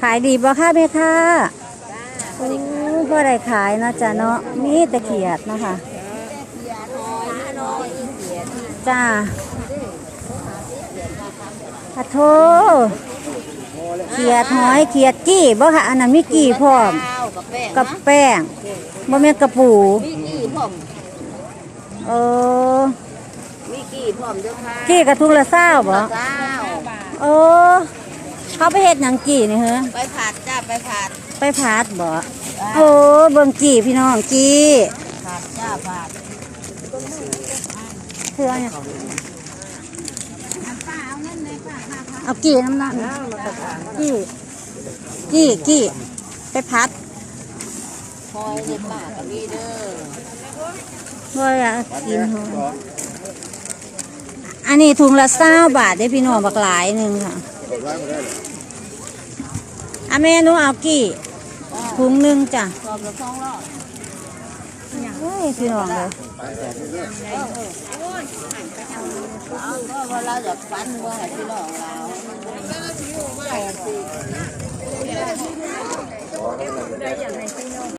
ขายดีบ่ค่ะแม่ค่ะโอ้บ่ได้ขายเนาะจ้ะเนาะมีแต่เขียดเนาะค่ะจ้าขะโทเขียดหอยเขียดกี้บ่ค่ะอันนั้นมีกี้พร้อมข้าวกับแป้งกับแป้งบ่แม่นกระปูมีกี่พร้อมเออมีกี่พร้อมเด้อค่ะกี้กระทุงละเศร้าบ่เจ้าเออ เขาไปเฮ็ดหยังกี้นี่เหรอไปผัดจ้าไปผัดไปพาดบ่โอ้เบิ่งกี้พี่น้องกี้ผัดจ้าผัดคือเอาเนี่ยเอากี้น้ำหนักกี้กี้กี้ไปพัดคอยเด็ดปากกับมีเด้อเพื่ออยากกินหอมอันนี้ถุงละเศร้าบาทได้พี่น้องบักหลายหนึ่งค่ะ อ่แม่หนูเอากี่ถุงหนึ่งจ้ะเฮ้ยี่น้องเลยเ